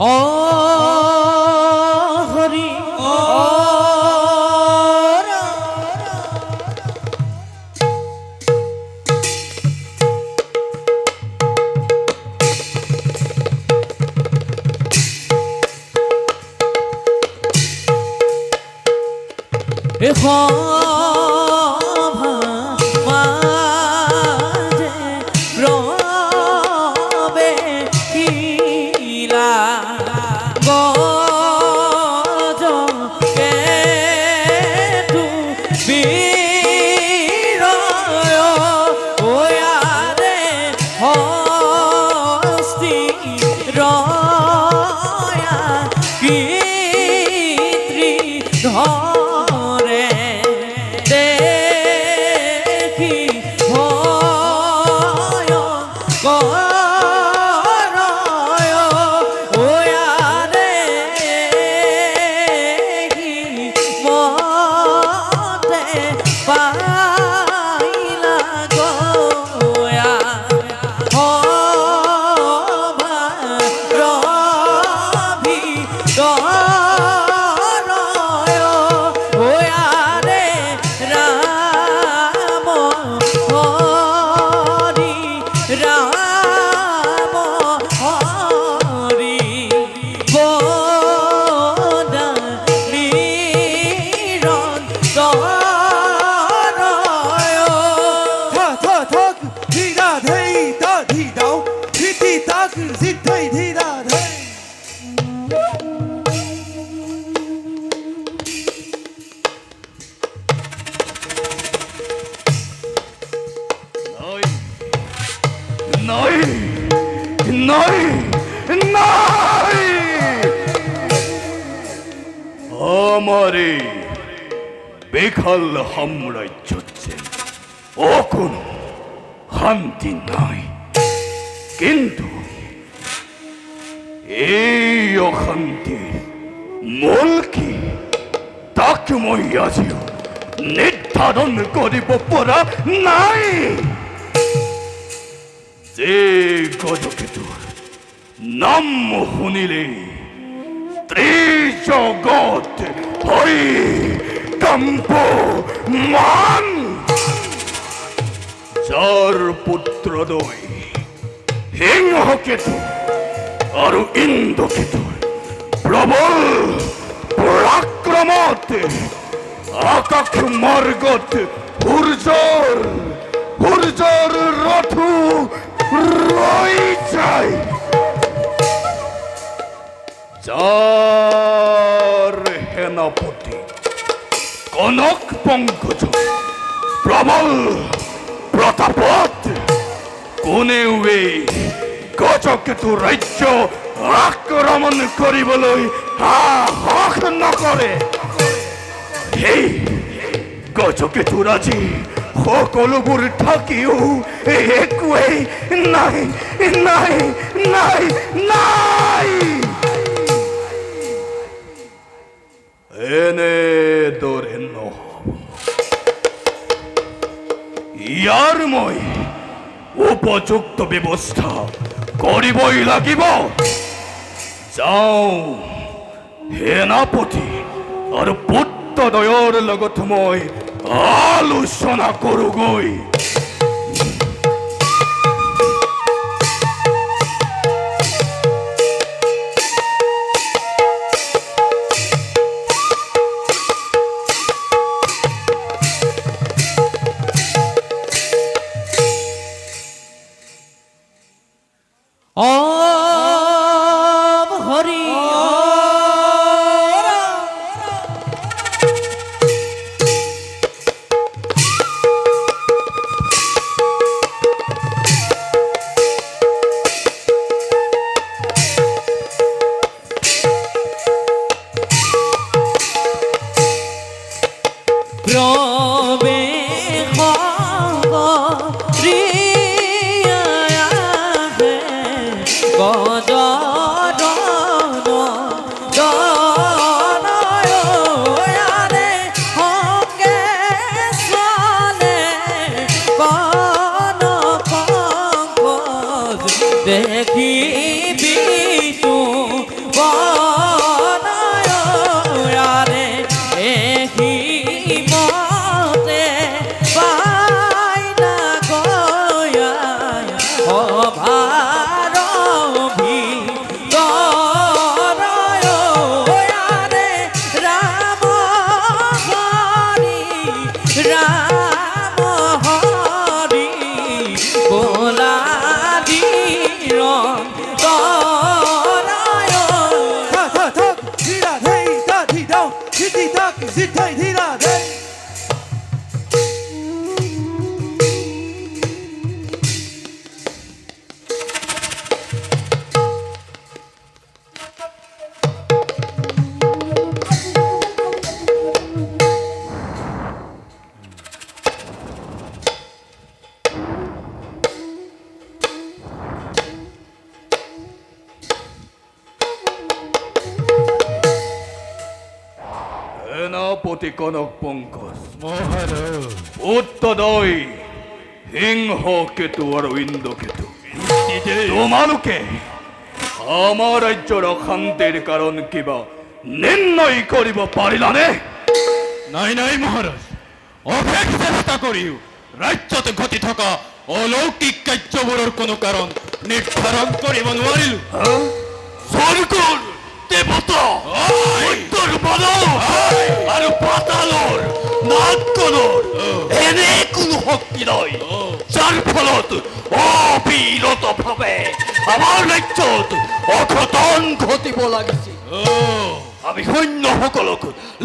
ও নয় নয় আমারে বেখাল হামড়াই চড়ছে ও কোন শান্তি নাই। কিন্তু এই অশান্তিৰ মূল কি? তাক মই আজিও নিৰ্ধাৰণ কৰিব পৰা নাই। যে গজকেতুৰ নাম শুনিলে ত্ৰিজগত হৈ কম্প মান। যাৰ পুত্ৰদয় সিংহকেতু আৰু ইন্দ্ৰকেতুৰ প্ৰবল পৰাক্ৰমত আকাশ মাৰ্গত সূৰ্যৰ সূৰ্যৰ ৰথো যায় যাৰ সেনাপতি কনক পংকজ প্ৰবল প্ৰতাপত কোনেও এই গজকেতু ৰাজ্য আক্ৰমণ কৰিবলৈ সাহস নকৰে সেই গজকেতুৰ আজি সকলোবোৰ থাকিও একোৱেই নাই নাই নাই নাই। এনেদৰে নহ'ব ইয়াৰ মই উপযুক্ত ব্যৱস্থা কৰিবই লাগিব। যাওঁ, সেনাপতি আৰু পুত্ৰদ্বয়ৰ লগত মই আলোচনা কৰোগৈ। কনক পঙ্কজ উত্তদয় সিংহ কেতু ইন্দ্ৰ কেতু তোমালোকে আমাৰ ৰাজ্যৰ অশান্তিৰ কাৰণ কিবা নিৰ্ণয় কৰিব পাৰিলানে নাই নাই মহাৰাজ অশেষ চেষ্টা কৰিও ৰাজ্যত ঘটি থকা অলৌকিক কাৰ্যবোৰৰ কোনো কাৰণ নিৰ্ধাৰণ কৰিব নোৱাৰিলো স্বৰ্গৰ দেৱতা শক্তি নাই যাৰ ফলত অবিৰতভাৱে আমাৰ ৰাজ্যত অঘটন ঘটিব লাগিছিল আমি সৈন্যসকলক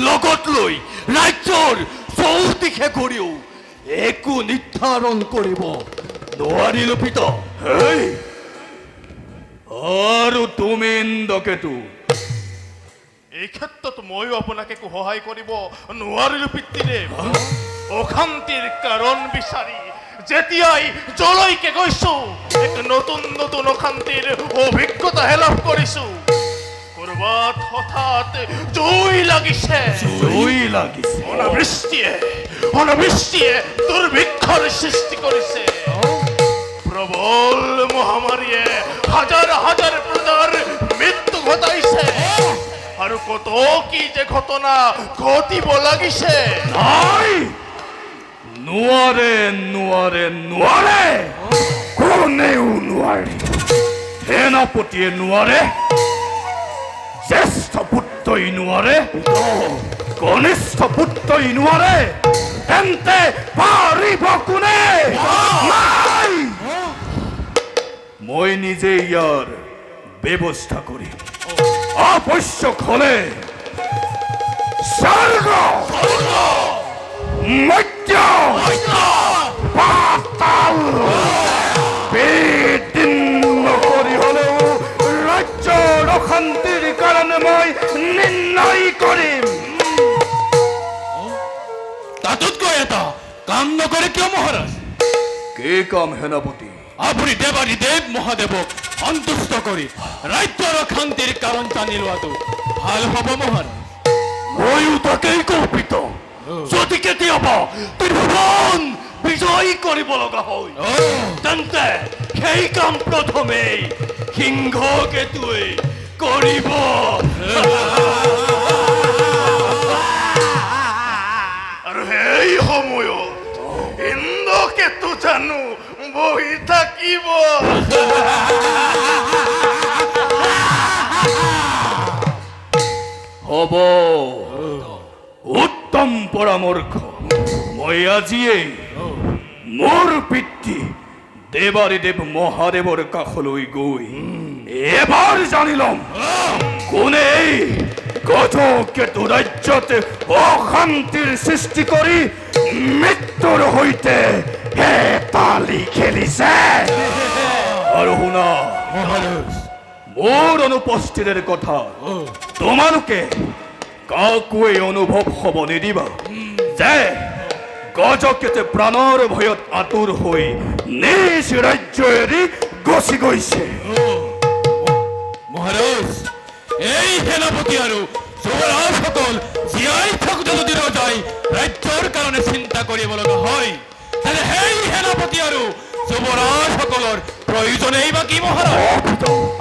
লগত লৈ ৰাজ্যৰ চৌদিশে ঘূৰিও একো নিৰ্ধাৰণ কৰিব নোৱাৰিলো পিতা। আৰু তুমি ইন্দ্ৰকেতু এই ক্ষেত্ৰত ময়ো আপোনাক সহায় কৰিব নোৱাৰিলো পিতৃদেৱ অশান্তিৰ কাৰণ বিচাৰি যেতিয়াই যলৈকে গৈছো এক নতুন নতুন অশান্তিৰ অভিজ্ঞতাহে লাভ কৰিছো কৰবাত হঠাৎ জুই লাগিছে। জুই লাগিছে। অনাবৃষ্টিয়ে অনাবৃষ্টিয়ে দুৰ্ভিক্ষৰ সৃষ্টি কৰিছে প্ৰবল মহামাৰীয়ে হাজাৰ হাজাৰ কত কি যে ঘটনা ঘটিব লাগিছে? নাই। নোৱাৰে নোৱাৰে নোৱাৰে কোনেও নোৱাৰে সেনাপতিয়ে নোৱাৰে জ্যেষ্ঠ পুত্ৰই নোৱাৰে কনিষ্ঠ পুত্ৰই নোৱাৰে তেন্তে পাৰিব কোনে? মই নিজে ইয়াৰ ব্যৱস্থা কৰিম। আৱশ্যক হলে পাতাল। বিদীৰ্ণ কৰি হলেও ৰাজ্যৰ অশান্তিৰ কাৰণে মই নিৰ্ণয় কৰিম তাতোতকৈ এটা? কাম নকৰে কিয় মহাৰাজ? কি কাম সেনাপতি আপুনি দেৱাৰী দেৱ মহাদেৱক সন্তুষ্ট কৰি ৰাজ্যৰ অশান্তিৰ কাৰণ জানি লোৱাটো ভালো হ'ব ময়ো তাকেই কল্পিত যদি কেতিয়াবা বিজয় কৰিব লগা হয় তেন্তে সেই কাম প্ৰথমেই সিংহ কেতুৱে কৰিব আৰু সেই সময়ত ইন্দ্ৰকেতু জানো বহি থাকিব। হ'ব উত্তম পৰামৰ্শ মই আজিয়েই মোৰ পিতৃ দেৱাৰী দেৱ মহাদেৱৰ কাষলৈ গৈ এবাৰ জানি ল'ম কোনে এই গজকেতু ৰাজ্যত অশান্তিৰ সৃষ্টি কৰি মৃত্যুৰ সৈতে হেতালি খেলিছে। আৰু শুনা মোৰ অনুপস্থিতিৰ কথা। তোমালোকে কাকোৱে অনুভৱ হ'ব নিদিবা। যে গজকেতে প্ৰাণৰ ভয়ত আঁতৰ হৈ নিজ ৰাজ্য এৰি গছি। গৈছে মহাৰাজ, এই সেনাপতি আৰু যুৱৰাজসকল জীয়াই থাকোঁতে যদি ৰজাই ৰাজ্যৰ কাৰণে চিন্তা কৰিব লগা হয় তেনে সেই সেনাপতি আৰু যুৱৰাজসকলৰ প্ৰয়োজনেই বা কি মহারাজ?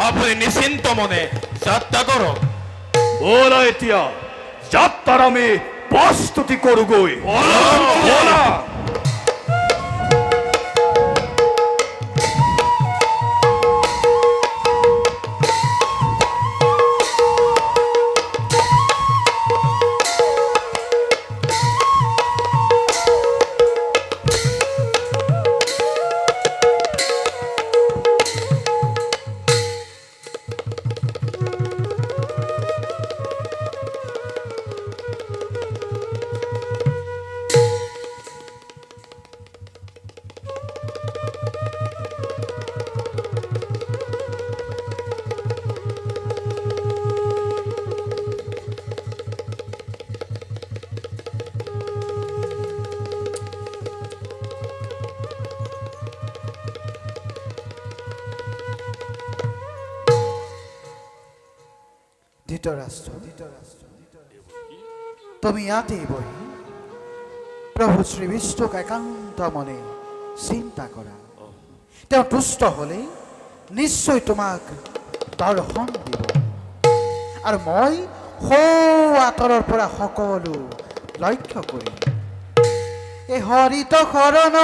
আপুনি নিশ্চিন্ত মনে যাত্রা কৰক ব'লা এতিয়া যাত্রার আমি প্ৰস্তুতি কৰোগৈ ব'লা। তুমি ইয়াতেই বহি প্ৰভু শ্ৰী বিষ্ণুক একান্ত মনে চিন্তা কৰা তেওঁ তুষ্ট হ'লে নিশ্চয় তোমাক দৰ্শন দিব। আৰু মই সৌ আঁতৰৰ পৰা সকলো লক্ষ্য কৰিম। এই হৰিত শৰণ।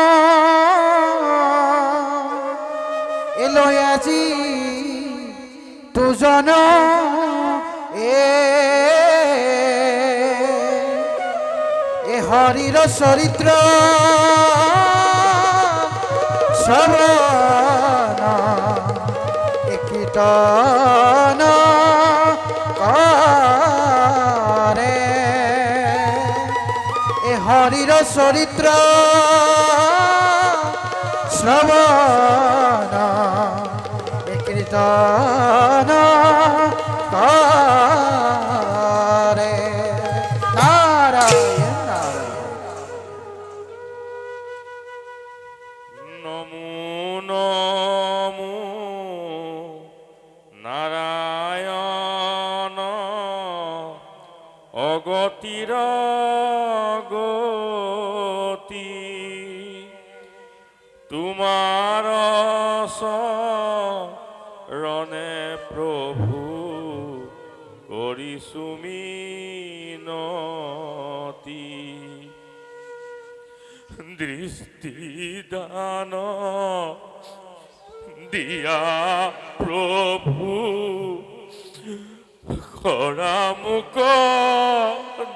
এলৈ আজি দুজন এ হৰিৰ চৰিত্ৰ শ্ৰৱণ এ হৰিৰ চৰিত্ৰ শ্ৰৱণ এ নমো নমো। নারায়ণ অগতির গতি। তোমার রণে প্রভু করিছু মিনতি। দান দিয়া প্রভু খরা মুখ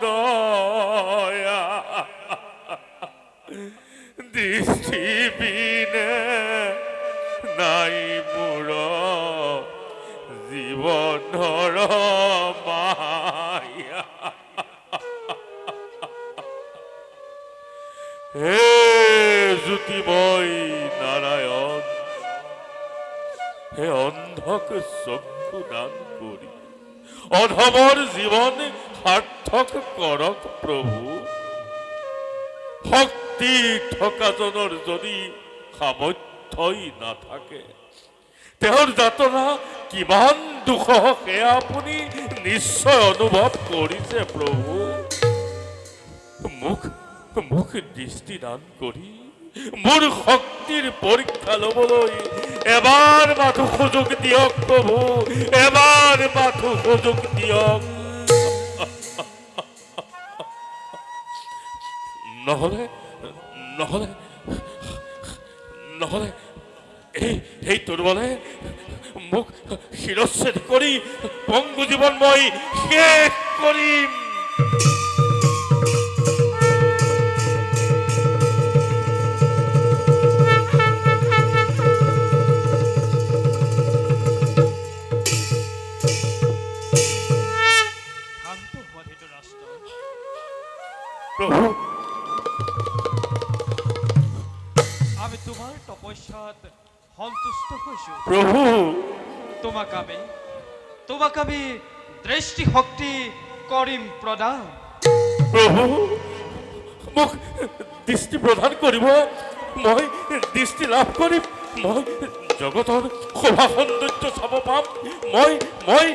দয়া দৃষ্টি বিনে নাই মোৰ জীৱনৰ মায়া। হে জ্যোতিময় নারায়ণ। হে অন্ধক চক্ষু দান কৰি অধমৰ জীৱন সাৰ্থক কৰক প্ৰভু শক্তি থকাজনৰ যদি সামৰ্থ্যই নাথাকে তেওঁৰ যাতনা কিমান দুখ সেয়া আপুনি নিশ্চয় অনুভৱ কৰিছে প্ৰভু মোক দৃষ্টি দান কৰি মোৰ শক্তিৰ পৰীক্ষা ল'বলৈ এবাৰ মাথো সুযোগ দিয়ক প্ৰভু এবাৰ মাথো সুযোগ দিয়ক নহ'লে নহ'লে নহ'লে এই এই দুৰ্বলে মোক শিৰচ্ছেদ কৰি পংগু জীৱন মই শেষ কৰিম তোমাক আমি তোমাক আমি দৃষ্টিশক্তি কৰিম প্ৰদান প্ৰভু মোক দৃষ্টি প্ৰদান কৰিব মই দৃষ্টি লাভ কৰিম মই জগতৰ শোভা সৌন্দৰ্য চাব পাম। মই মই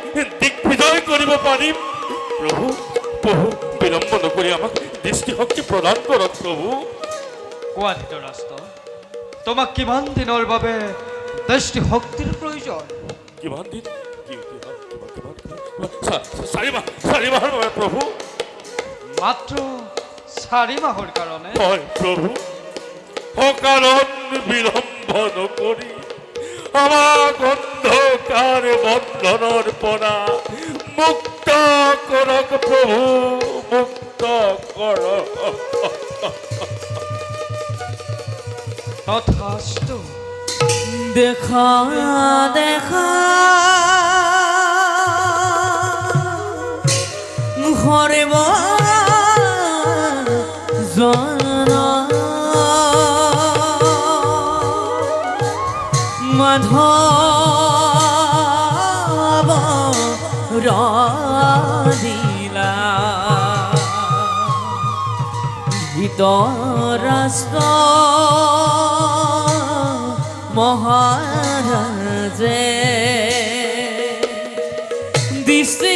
দিগ্বিজয় কৰিব পাৰিম। প্ৰভু প্ৰভু বিলম্ব নকৰি আমাক দৃষ্টিশক্তি প্ৰদান কৰক প্ৰভু। কোৱা ধৃতৰাষ্ট্ৰ তোমাক কিমান দিনৰ বাবে দৃষ্টিশক্তিৰ প্ৰয়োজন? কি- কিমান- কিমান- কিমান- কিমান- চা- চাৰি মাহ চাৰি মাহৰ বাবে প্ৰভু মাত্ৰ চাৰি মাহৰ কাৰণে হয় প্ৰভু অকাৰণ বিলম্ব নকৰি আমাক অন্ধকাৰ বন্ধনৰ পৰা মুক্ত কৰক প্ৰভু মুক্ত কৰক তথাস্তু দেখা দেখা। ঘরে জন। মাধব রাধিলা। ভিতরাস্ত মহারাজে। দৃষ্টি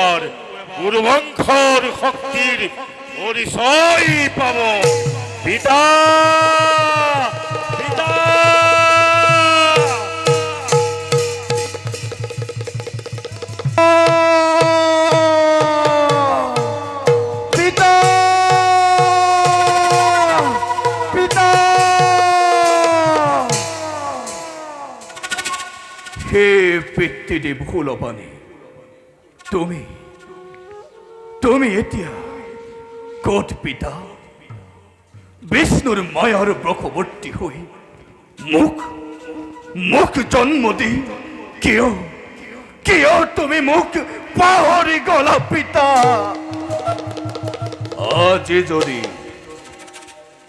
আকৌ এবাৰ গুৰুবংশৰ শক্তিৰ পৰিচয় পাব। পিতা পিতা। পিতা পিতা। হে পিতৃদেৱ কুলপানী তুমি তুমি এতিয়া ক'ত পিতা, বিষ্ণুৰ মায়াৰ ব্ৰখৱৰ্তী হৈ মোক মোক জন্ম দি কিয় কিয় তুমি মোক পাহৰি গলা পিতা? আজি যদি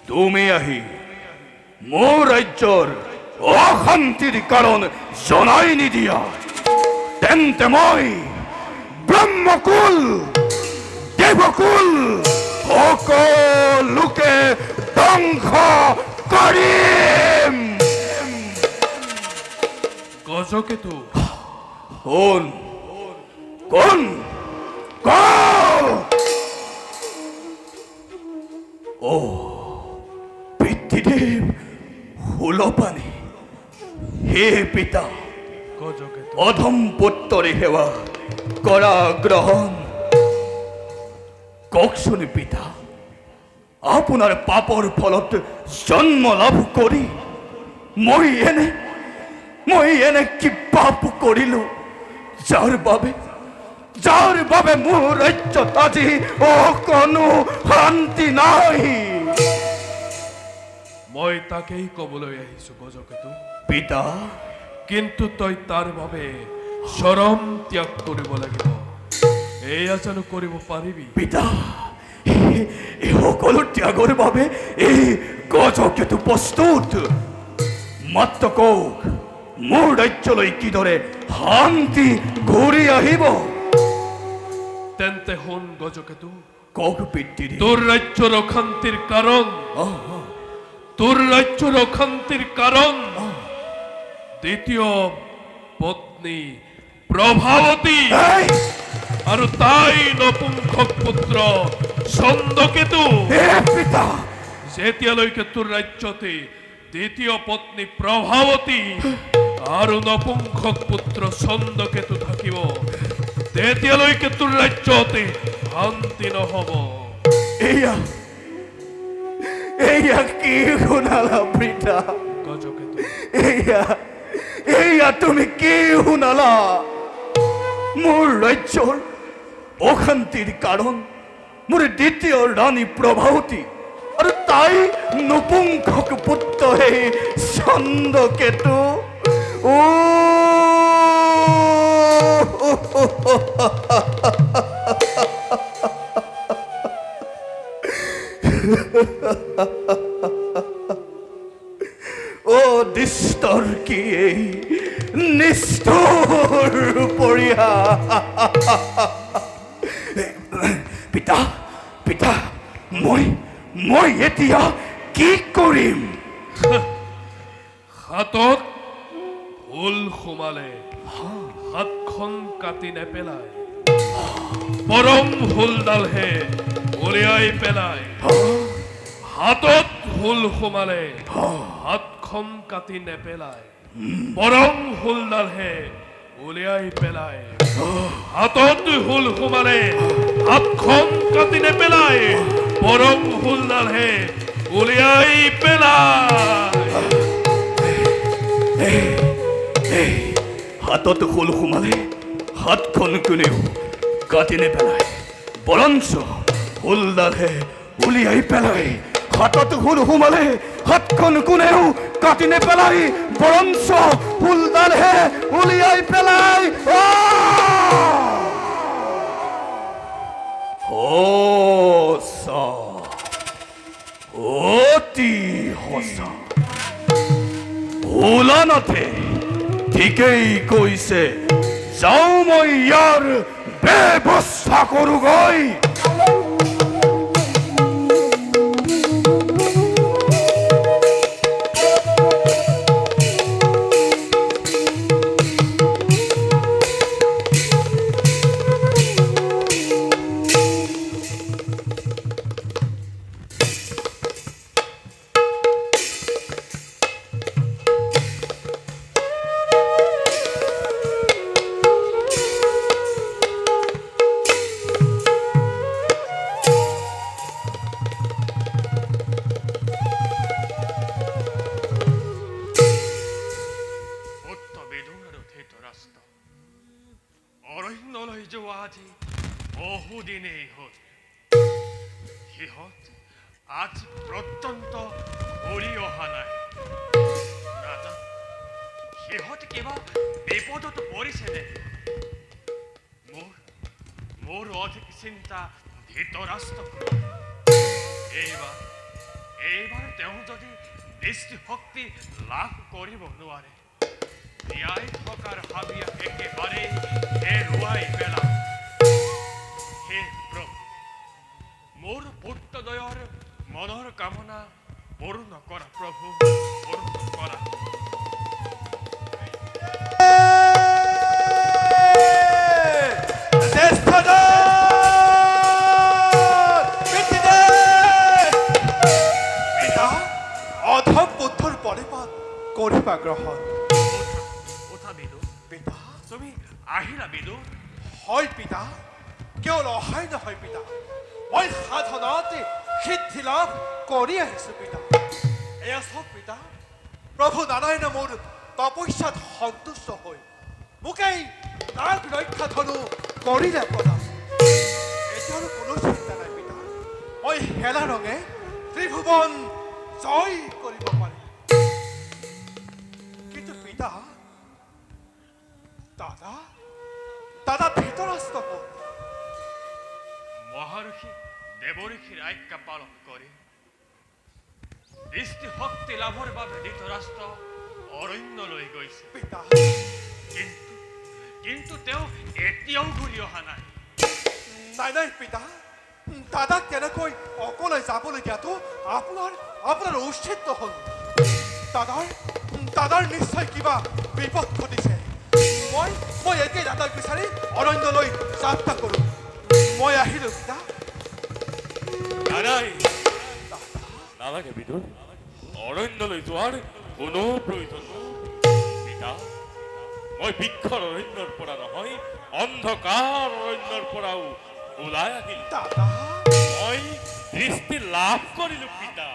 তুমি আহি মোৰ ৰাজ্যৰ অশান্তিৰ কাৰণ জনাই নিদিয়া, তেন্তে মই ব্ৰহ্মকুল দেৱকুল সকলোকে ধ্বংস কৰিম গজকেতু কোন? কোন? ও পিতৃদেৱ হুলপানী হে পিতা অধম পুত্ৰৰে সেৱা কৰা গ্ৰহণ কওকচোন পিতা আপোনাৰ পাপৰ ফলত জন্ম লাভ কৰি মই এনে মই এনে কি পাপ কৰিলো যাৰ বাবে যাৰ বাবে মোৰ ৰাজ্যত আজি অকণো শান্তি নাই। মই তাকেই কবলৈ আহিছো গজকেতু। পিতা কিন্তু তই তাৰ বাবে চৰম ত্যাগ কৰিব লাগিব। কৰিব পাৰিবি পিতা এই- এই সকলো ত্যাগৰ বাবে এই গজকেতু প্ৰস্তুত মাত্ৰ কওক মোৰ ৰাজ্যলৈ কিদৰে শান্তি ঘূৰি আহিব? তেন্তে শুন গজকেতু। কওক পিতৃ তোৰ ৰাজ্যৰ অশান্তিৰ কাৰণ তোৰ ৰাজ্যৰ অশান্তিৰ কাৰণ দ্বিতীয় পত্নী প্ৰভাৱতী আৰু তাই নপুংসক পুত্ৰ চন্দকেতু পিতা! যেতিয়ালৈকে তোৰ ৰাজ্যতে দ্বিতীয় পত্নী প্ৰভাৱতী আৰু নপুংসক পুত্ৰ চন্দকেতু থাকিব তেতিয়ালৈকে তোৰ ৰাজ্যতে শান্তি নহব। এয়া এয়া কি শুনালা পিতা? গজকেতু। এয়া এয়া তুমি কি শুনালা? মোৰ ৰাজ্যৰ অশান্তিৰ কাৰণ মোৰ দ্বিতীয় ৰাণী প্ৰভাৱতী আৰু তাই নপুংসক পুত্ৰ হে চন্দ্ৰকেতু ও! ও নিস্তর কি এই? নিষ্ঠুর পরিয়া মই এতিয়া কি কৰিম? হাতত ভুল সোমালে, হাতখন কাটি নেপেলায়। পৰম ভুলডালহে উলিয়াই পেলায়। হাতত ভুল সোমালে, হাতখন কাটি নেপেলায়। পৰম ভুলডালহে উলিয়াই পেলায়। হাতত ভুল সোমালে, হাতখন কাটি নেপেলায়। পৰম ভুলডালহে উলিয়াই পেলায়। হাতত হুল সোমালে হাতখন কোনেও কাটি নেপেলায় বৰঞ্চ হুলডালহে উলিয়াই পেলাই হাতত হুল সোমালে হাতখন কোনেও কাটি নেপেলায় বৰঞ্চ হুলডালহে উলিয়াই পেলায়। সঁচা অতি সঁচা ভোলানাথে ঠিকেই কৈছে যাওঁ মই ব্যৱস্থা কৰোগৈ সত্যবেদৰ সিহঁত কিবা বিপদত পৰিছে নেকি মোৰ মোৰ অধিক চিন্তা ধৃতৰাষ্ট্ৰ এইবাৰ এইবাৰ তেওঁ যদি দৃষ্টিশক্তি লাভ কৰিব নোৱাৰে জীয়াই থকাৰ হাবিয়া একেবাৰেই হেৰুৱাই পেলাম। হে প্ৰভু, মোৰ পুত্ৰদয়ৰ মনৰ কামনা পূৰ্ণ কৰা, প্ৰভু, পূৰ্ণ কৰা। কৰিবা গ্ৰহণ উঠা বিদু পিতা আহিলা বিদু হয় পিতা কেৱল অহাই নহয় পিতা মই সাধনাত সিদ্ধি লাভ কৰি আহিছো পিতা এয়া চাওক পিতা প্ৰভু নাৰায়ণে মোৰ তপস্যাত সন্তুষ্ট হৈ মোক এই নাগ ৰক্ষা ধনু কৰিলে প্ৰদান এতিয়া কোনো চিন্তা নাই পিতা। মই হেলা ৰঙে ত্ৰিভুৱন জয় কৰিব পাৰিম। কিন্তু পিতা, দাদা দাদা ধৃতৰাষ্ট্ৰ? মহারষি দেবঋষির আজ্ঞা পালন করে দৃষ্টিশক্তি লাভৰ বাবে ধৃতৰাষ্ট্ৰ অৰণ্যলৈ গৈছে। পিতা। কিন্তু কিন্তু তেওঁ এতিয়াও ঘূৰি অহা নাই। নাই নাই পিতা। দাদাক তেনেকৈ অকলে যাবলৈ দিয়াটো আপোনাৰ আপোনাৰ উচিত নহ'ল দাদাৰ দাদাৰ নিশ্চয় কিবা বিপদ ঘটিছে। মই মই একেই দাদাক বিচাৰি অৰণ্যলৈ যাত্ৰা কৰোঁ। মই আহিলোঁ পিতা। নারাই নালাগে বিদুৰ। অৰণ্যলৈ যোৱাৰ কোনো প্ৰয়োজন পিতা মই বৃক্ষৰ অৰণ্যৰ পৰা নহয় অন্ধকাৰ অৰণ্যৰ পৰাও ওলাই আহিলো মই দৃষ্টি লাভ কৰিলো পিতা।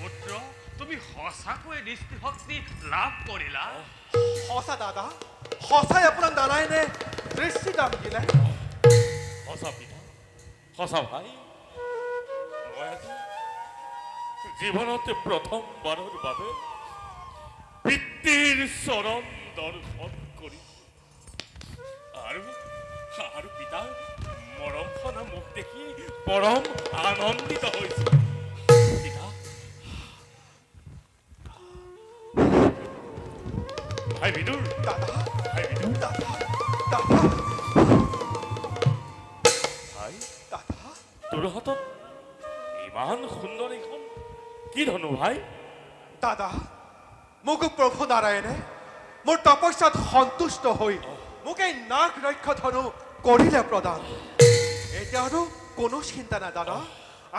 পুত্ৰ তুমি সঁচাকৈয়ে দৃষ্টিশক্তি লাভ কৰিলা সঁচা দাদা সঁচাই আপোনাক নাৰায়ণে দৃষ্টিদান দিলে। সঁচা পিতা সঁচা ভাই মই আজি জীৱনতে প্ৰথমবাৰৰ বাবে পিতৃর চরণ দর্শন করি। আর আর পিতা মরমখনা মুখ দেখি পরম আনন্দিত হয়েছে পিতা। ভাই বিদুর। দাদা। ভাই বিদুর। দাদা। দাদা। ভাই। দাদা। তোর হাতত ইমান সুন্দর এখন কি ধনু ভাই? দাদা। মোক প্ৰভু নাৰায়ণে মোৰ তপস্যাত সন্তুষ্ট হৈ মোক এই নাগ ৰক্ষ ধনু কৰিলে প্ৰদান এতিয়া আৰু কোনো চিন্তা দাদা।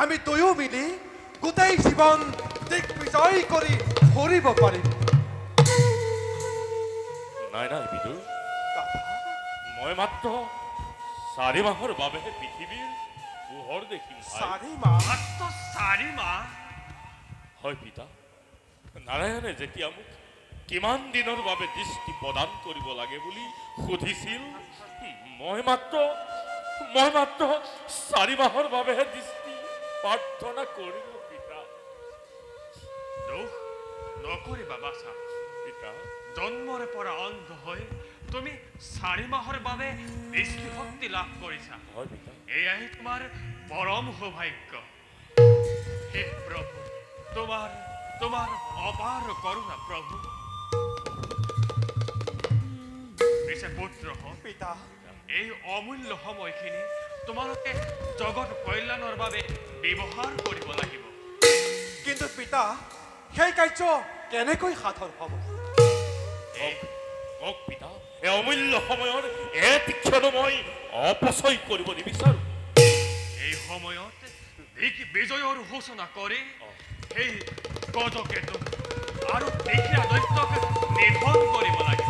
আমি দুয়ো মিলি গোটেই জীৱন দিগ্বিজয় কৰি ফুৰিব পাৰিম। নাই নাই বিদুৰ মই মাত্ৰ চাৰি মাহৰ বাবেহে পৃথিৱীৰ পোহৰ দেখিম চাৰি মাহ? মাত্ৰ চাৰি মাহ। হয় পিতা। নাৰায়ণে যেতিয়া মোক কিমান দিনৰ বাবে দৃষ্টি প্ৰদান কৰিব লাগে বুলি সুধিছিল মই মাত্ৰ মই মাত্ৰ চাৰি মাহৰ বাবেহে দৃষ্টি প্ৰাৰ্থনা কৰিলো পিতা। দুখ নকৰিবা বাছা পিতা। জন্মৰে পৰা অন্ধ হৈ তুমি চাৰি মাহৰ বাবে দৃষ্টিশক্তি লাভ কৰিছা। এয়াই তোমাৰ পৰম সৌভাগ্য। হে প্ৰভু তোমাৰ কৰোণা প্ৰভু পিছে পুত্ৰ হওক পিতা। এই অমূল্য সময়খিনি তোমালোকে জগত কল্যাণৰ বাবে ব্যৱহাৰ কৰিব লাগিব। কিন্তু পিতা সেই কাৰ্য কেনেকৈ সাধন হ'ব? কওক পিতা এই অমূল্য সময়ৰ এটি ক্ষণো মই অপচয় কৰিব নিবিচাৰোঁ। এই সময়ত বিজয়ৰ ঘোষণা কৰি সেই গজকেতু। আৰু দেখিয়া দৈত্যক নিধন কৰিব লাগিব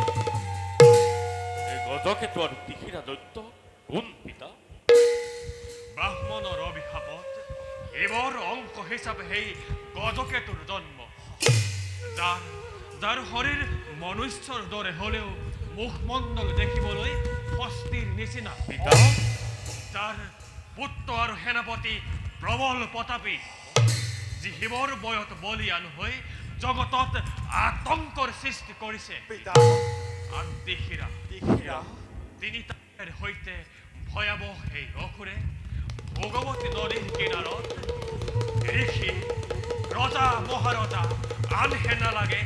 এই গজকেতু আৰু টিকিৰা দৈত্য কোন পিতা। ব্ৰাহ্মণৰ অভিশাপত শিৱৰ অংশ হিচাপে সেই গজকেতুৰ জন্ম। যাৰ যাৰ শৰীৰ মনুষ্যৰ দৰে হ'লেও মুখমণ্ডল দেখিবলৈ হস্তিৰ নিচিনা পিতা। যাৰ পুত্ৰ আৰু সেনাপতি প্ৰবল প্ৰতাপী যি বয়ত বলিয়ান হৈ জগতত আতংকৰ সৃষ্টি কৰিছে আৰু দেখিৰা তিনিটাৰ সৈতে ভয়াৱহ সেই অসুৰে ভগৱতী নদীৰ কিনাৰত ঋষি ৰজা মহাৰজা আন সেনা লাগে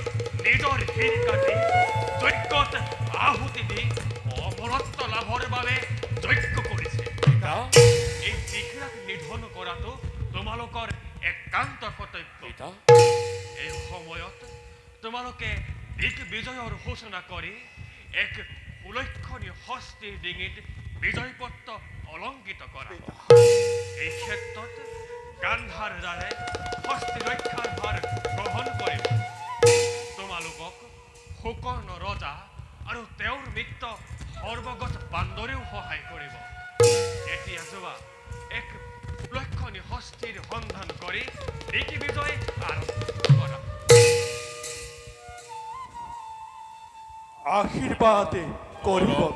নিজৰ শিৰ কাটি যজ্ঞত আহুতি দি অমৰত্ব লাভৰ বাবে যজ্ঞ কৰিছে এই দিশৰাক নিধন কৰাটো তোমালোকৰ একান্ত কৰ্তব্য এই সময়ত তোমালোকে এক বিজয়ৰ ঘোষণা কৰি এক উল্লেখনীয় হস্তিৰ ডিঙিত বিজয় পত্ৰ অলংকিত কৰা। এই ক্ষেত্ৰত গান্ধাৰ দ্বাৰে হস্তি ৰক্ষাৰ আশীৰ্বাদ কৰিব